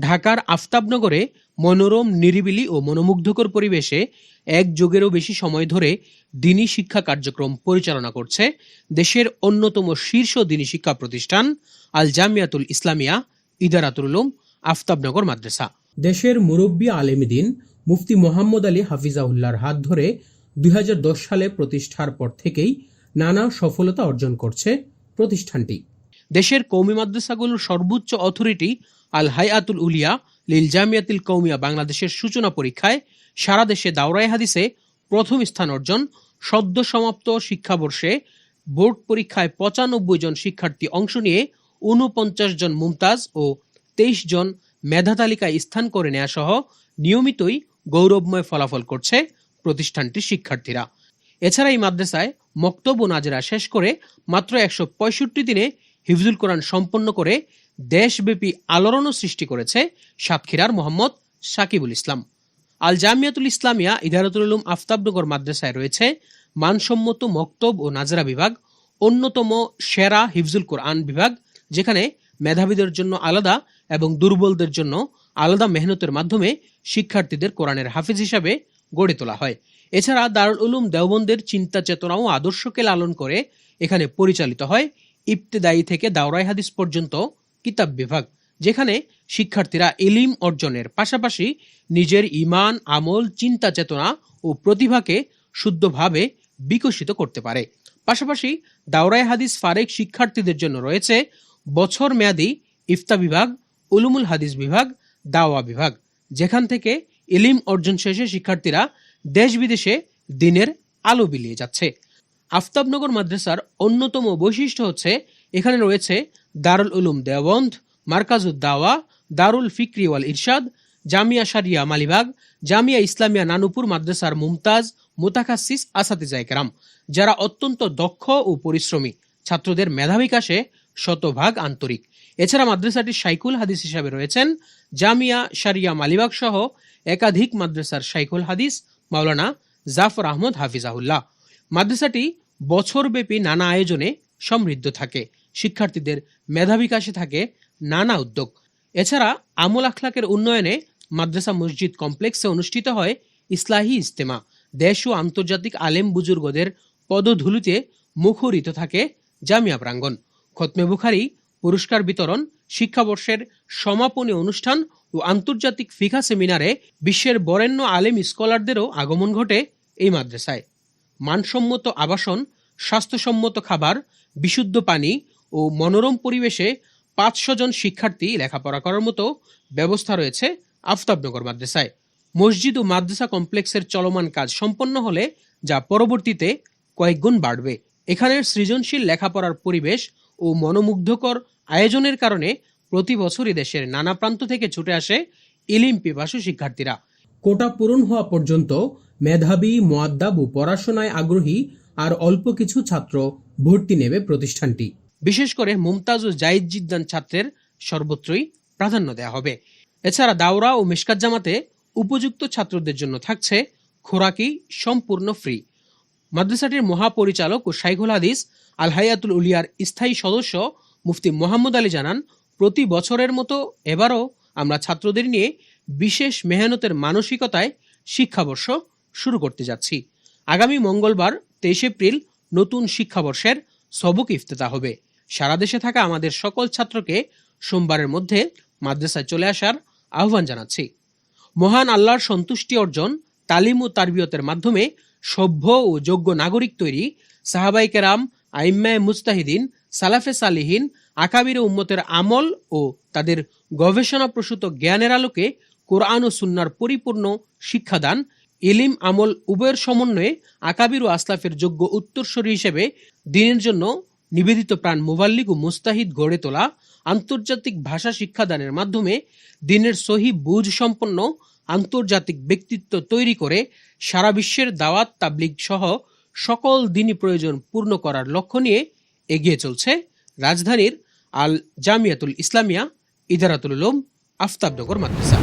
ঢাকার আফতাবনগরে মনোরম, নিরিবিলি ও মনোমুগ্ধকর পরিবেশে এক যুগেরও বেশি সময় ধরে দিনী শিক্ষা কার্যক্রম পরিচালনা করছে দেশের অন্যতম শীর্ষ দিনী শিক্ষা প্রতিষ্ঠান আল জামিয়াতুল ইসলামিয়া, ইদারাতুল আফতাবনগর মাদ্রাসা। দেশের মুরব্বী আলেমদিন মুফতি মোহাম্মদ আলী হাফিজাউল্লাহর হাত ধরে দুই হাজার দশ সালে প্রতিষ্ঠার পর থেকেই নানা সফলতা অর্জন করছে প্রতিষ্ঠানটি। দেশের কৌমি মাদ্রাসাগুলোর সর্বোচ্চ অথরিটি আল হায়াতুল উলিয়া লিল জামিয়াতুল কৌমিয়া বাংলাদেশের সূচনা পরীক্ষায় সারা দেশে দাওরাই হাদিসে প্রথম স্থান অর্জন, সদ্য সমাপ্ত শিক্ষাবর্ষে বোর্ড পরীক্ষায় পঁচানব্বই জন শিক্ষার্থী অংশ নিয়ে ঊনপঞ্চাশ জন মুমতাজ ও তেইশ জন মেধা তালিকায় স্থান করে নেওয়া সহ নিয়মিতই গৌরবময় ফলাফল করছে প্রতিষ্ঠানটির শিক্ষার্থীরা। এছাড়া এই মাদ্রাসায় মক্তব ও নাজরা শেষ করে মাত্র একশো পঁয়ষট্টি দিনে হিফজুল কোরআন সম্পন্ন করে দেশব্যাপী আলোড়নও সৃষ্টি করেছে সাতক্ষীরার মোহাম্মদ সাকিবুল ইসলাম। আল জামিয়াতুল ইসলামিয়া ইদারতুল উলুম আফতাবনগর মাদ্রাসায় রয়েছে মানসম্মত মক্তব ও নাজরা বিভাগ, অন্যতম সেরা হিফজুল কোরআন বিভাগ, যেখানে মেধাবীদের জন্য আলাদা এবং দুর্বলদের জন্য আলাদা মেহনতের মাধ্যমে শিক্ষার্থীদের কোরআনের হাফিজ হিসাবে গড়ে তোলা হয়। এছাড়া দারুল উলুম দেওবন্দের চিন্তা চেতনা ও আদর্শকে লালন করে এখানে পরিচালিত হয় ইবতেদায়ী থেকে দাওরাই হাদিস পর্যন্ত কিতাব বিভাগ, যেখানে শিক্ষার্থীরা এলিম অর্জনের পাশাপাশি নিজের ইমান আমল, চিন্তা চেতনা ও প্রতিভাকে শুদ্ধভাবে বিকশিত করতে পারে। পাশাপাশি দাওরাই হাদিস ফারেক শিক্ষার্থীদের জন্য রয়েছে বছর মেয়াদি ইফতা বিভাগ, উলুমুল হাদিস বিভাগ, দাওয়া বিভাগ, যেখান থেকে এলিম অর্জন শেষে শিক্ষার্থীরা দেশ বিদেশে দিনের আলো বিলিয়ে যাচ্ছে। আফতাবনগর মাদ্রাসার অন্যতম বৈশিষ্ট্য হচ্ছে, এখানে রয়েছে দারুল উলুম দেওবন্ধ মার্কাজুদ দাওয়া, দারুল ফিক্রি ওয়াল ইরশাদ, জামিয়া শারিয়া মালিবাগ, জামিয়া ইসলামিয়া নানুপুর মাদ্রাসার মুমতাজ মোতাকাসিস আসাতিজা একরাম যারা অত্যন্ত দক্ষ ও পরিশ্রমী। ছাত্রদের মেধা বিকাশে শতভাগ আন্তরিক। এছাড়া মাদ্রাসাটির সাইকুল হাদিস হিসাবে রয়েছেন, জামিয়া শারিয়া মালিবাগ সহ একাধিক মাদ্রাসার সাইকুল হাদিস মাওলানা জাফর আহমদ হাফিজাহুল্লাহ। মাদ্রাসাটি বছরব্যাপী নানা আয়োজনে সমৃদ্ধ থাকে। শিক্ষার্থীদের মেধা বিকাশে থাকে নানা উদ্যোগ। এছাড়া আমল আখলাকের উন্নয়নে মাদ্রাসা মসজিদ কমপ্লেক্সে অনুষ্ঠিত হয় ইসলাহি ইস্তেমা দেশ ও আন্তর্জাতিক আলেম বুজুর্গদের পদধূলিতে মুখরিত থাকে জামিয়া প্রাঙ্গণ। খতমে বুখারি, পুরস্কার বিতরণ, শিক্ষাবর্ষের সমাপনী অনুষ্ঠান ও আন্তর্জাতিক ফিখা সেমিনারে বিশ্বের বরেণ্য আলেম স্কলারদেরও আগমন ঘটে এই মাদ্রাসায়। মানসম্মত আবাসন, স্বাস্থ্যসম্মত খাবার, বিশুদ্ধ পানি ও মনোরম পরিবেশে পাঁচশো জন শিক্ষার্থী লেখাপড়া করার মতো ব্যবস্থা রয়েছে আফতাবনগর মাদ্রাসায়। মসজিদ ও মাদ্রাসা কমপ্লেক্সের চলমান কাজ সম্পন্ন হলে যা পরবর্তীতে কয়েকগুণ বাড়বে। এখানের সৃজনশীল লেখাপড়ার পরিবেশ ও মনোমুগ্ধকর আয়োজনের কারণে প্রতি বছরই দেশের নানা প্রান্ত থেকে ছুটে আসে ইলিম পিপাসু শিক্ষার্থীরা। কোটা পূরণ হওয়া পর্যন্ত মেধাবী, মোয়াদ্দাব ও পড়াশোনায় আগ্রহী আর অল্প কিছু ছাত্র ভর্তি নেবে প্রতিষ্ঠানটি। বিশেষ করে মুমতাজ ও জাইদ জিদ্দান ছাত্রের সর্বত্রই প্রাধান্য দেওয়া হবে। এছাড়া দাওরা ও মিশকাত জামাতে উপযুক্ত ছাত্রদের জন্য থাকছে খোরাকি সম্পূর্ণ ফ্রি। মাদ্রাসাটির মহাপরিচালক ও শাইখুল হাদিস আল হায়াতুল উলিয়ার স্থায়ী সদস্য মুফতি মোহাম্মদ আলী জানান, প্রতি বছরের মতো এবারও আমরা ছাত্রদের নিয়ে বিশেষ মেহনতের মানসিকতায় শিক্ষাবর্ষ শুরু করতে যাচ্ছি। আগামী মঙ্গলবার তেইশ এপ্রিল নতুন শিক্ষাবর্ষের সবক ইফতেতা হবে। সারা দেশে থাকা আমাদের সকল ছাত্রকে সোমবারের মধ্যে মাদ্রাসায় চলে আসার আহ্বান জানাচ্ছি। মহান আল্লাহর সন্তুষ্টি অর্জন, তালিম ও তারবিয়তের মাধ্যমে সভ্য ও যোগ্য নাগরিক তৈরি সাহাবাই কেরাম, আইম্মায় মুস্তাহিদিন সালাফে সালিহীন, আকাবির উম্মতের আমল ও তাদের গবেষণা প্রসূত জ্ঞানের আলোকে কোরআন ও সুন্নার পরিপূর্ণ শিক্ষাদান ইলিম আমল উভয়ের সমন্বয়ে আকাবির ও আসলাফের যোগ্য উত্তরসূরি হিসেবে দিনের জন্য নিবেদিত প্রাণ মুবাল্লিক ও মুস্তাহিদ গড়ে তোলা, আন্তর্জাতিক ভাষা শিক্ষাদানের মাধ্যমে দিনের সহি বুঝ সম্পন্ন আন্তর্জাতিক ব্যক্তিত্ব তৈরি করে সারা বিশ্বের দাওয়াত, তাবলিগ সহ সকল দিনই প্রয়োজন পূর্ণ করার লক্ষ্য নিয়ে এগিয়ে চলছে রাজধানীর আল জামিয়াতুল ইসলামিয়া, ইদারাতুল আফতাবনগর মাদ্রাসা।